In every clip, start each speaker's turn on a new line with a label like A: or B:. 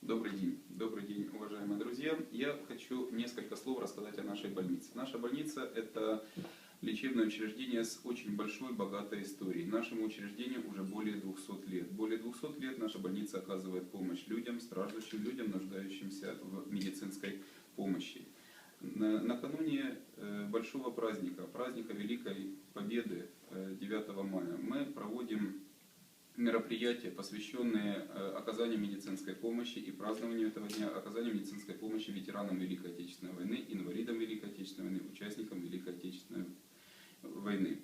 A: Добрый день. Добрый день, уважаемые друзья. Я хочу несколько слов рассказать о нашей больнице. Наша больница – это лечебное учреждение с очень большой, богатой историей. Нашему учреждению уже более 200 лет. Более 200 лет наша больница оказывает помощь людям, страждущим, людям, нуждающимся в медицинской помощи. На- Накануне э, большого праздника, праздника Великой Победы э, 9 мая, мы проводим мероприятия, посвященные э, оказанию медицинской помощи и празднованию этого дня, оказанию медицинской помощи ветеранам Великой Отечественной войны, инвалидам Великой Отечественной войны, участникам Великой Отечественной войны.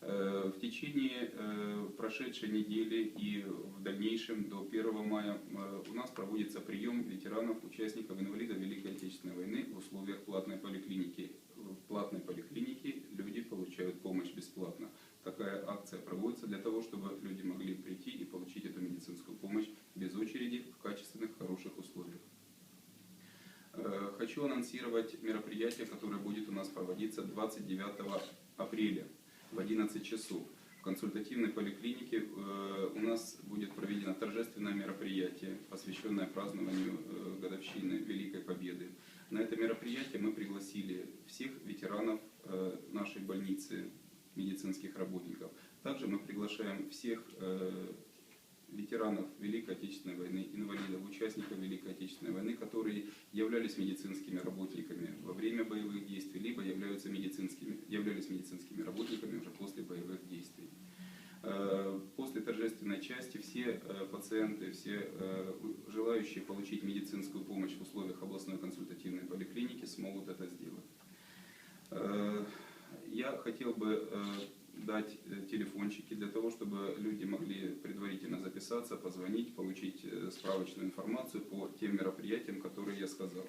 A: Э, В течение э, прошедшей недели и в дальнейшем до 1 мая у нас проводится прием ветеранов, участников, инвалидов Великой Отечественной войны в условиях платной поликлиники. В платной поликлинике люди получают помощь бесплатно. Такая акция проводится для того, чтобы люди могли прийти и получить эту медицинскую помощь без очереди в качественных, хороших условиях. Э, Хочу анонсировать мероприятие, которое будет у нас проводиться 29 апреля в 11 часов. В консультативной поликлинике э, у нас будет проведено торжественное мероприятие, посвященное празднованию э, годовщины Великой Победы. На это мероприятие мы пригласили всех ветеранов нашей больницы, медицинских работников. Также мы приглашаем всех э, ветеранов Великой Отечественной войны, инвалидов, участников Великой Отечественной войны, которые являлись медицинскими работниками во время боевых действий, либо являются медицинскими, являлись медицинскими работниками уже после боевых действий. Э, После торжественной части все э, пациенты, все желающие получить медицинскую помощь в условиях областной консультативной поликлиники смогут это сделать. Хотел бы э, дать э, телефончики для того, чтобы люди могли предварительно записаться, позвонить, получить э, справочную информацию по тем мероприятиям, которые я сказал.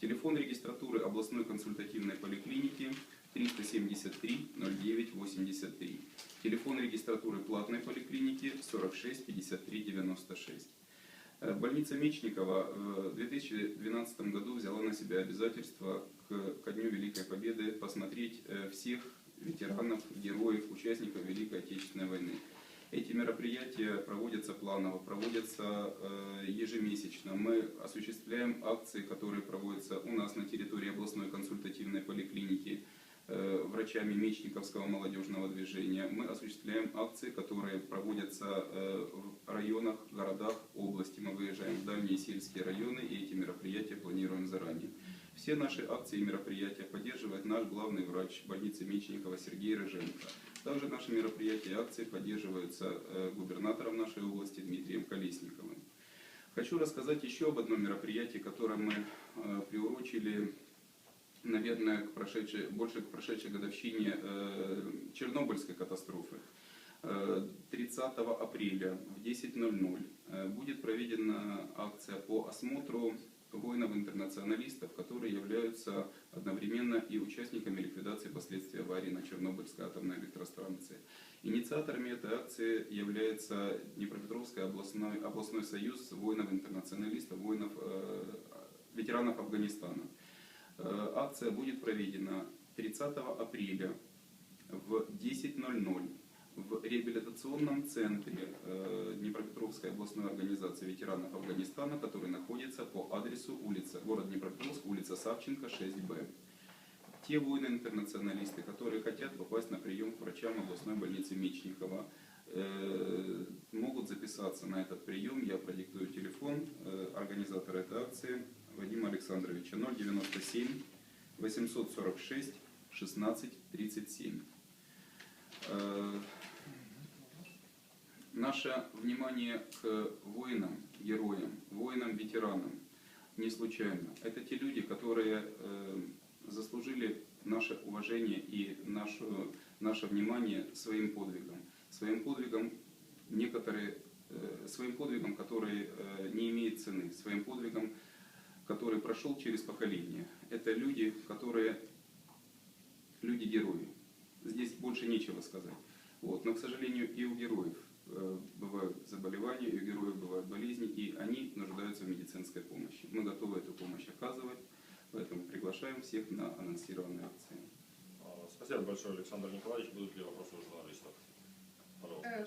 A: Телефон регистратуры областной консультативной поликлиники 373 09 83. Телефон регистратуры платной поликлиники 46 53 96. Э, Больница Мечникова в 2012 году взяла на себя обязательство к, ко Дню Великой Победы посмотреть всех ветеранов, героев, участников Великой Отечественной войны. Эти мероприятия проводятся планово, проводятся э, ежемесячно. Мы осуществляем акции, которые проводятся у нас на территории областной консультативной поликлиники э, врачами Мечниковского молодежного движения. Мы осуществляем акции, которые проводятся э, в районах, городах, области. Мы выезжаем в дальние сельские районы и эти мероприятия планируем заранее. Все наши акции и мероприятия поддерживает наш главный врач больницы Мечникова Сергей Рыженко. Также наши мероприятия и акции поддерживаются э, губернатором нашей области Дмитрием Колесниковым. Хочу рассказать еще об одном мероприятии, которое мы э, приурочили наверное, к прошедшей, больше к прошедшей годовщине э, Чернобыльской катастрофы. Э, 30 апреля в 10.00 э, будет проведена акция по осмотру воинов-интернационалистов, которые являются одновременно и участниками ликвидации последствий аварии на Чернобыльской атомной электростанции. Инициаторами этой акции является Днепропетровский областной, областной союз воинов-интернационалистов, воинов, э, ветеранов Афганистана. Э, Акция будет проведена 30 апреля в 10.00 в реабилитационном центре э, областной организации ветеранов Афганистана, который находится по адресу улица, город Днепропетровск, улица Савченко, 6Б. Те воины-интернационалисты, которые хотят попасть на прием к врачам областной больницы Мечникова, э, могут записаться на этот прием. Я продиктую телефон э, организатора этой акции Вадима Александровича 097 846 16 37. Наше внимание к воинам, героям, воинам-ветеранам не случайно. Это те люди, которые э, заслужили наше уважение и наше, наше внимание своим подвигом. Своим подвигом некоторые, э, своим подвигом, который э, не имеет цены, своим подвигом, который прошел через поколения. Это люди, которые люди-герои. Здесь больше нечего сказать. Вот. Но, к сожалению, и у героев бывают заболевания, и у героев бывают болезни, и они нуждаются в медицинской помощи. Мы готовы эту помощь оказывать, поэтому приглашаем всех на анонсированные акции.
B: А, Спасибо большое, Александр Николаевич. Будут ли вопросы у журналистов? Пожалуйста.
C: Э,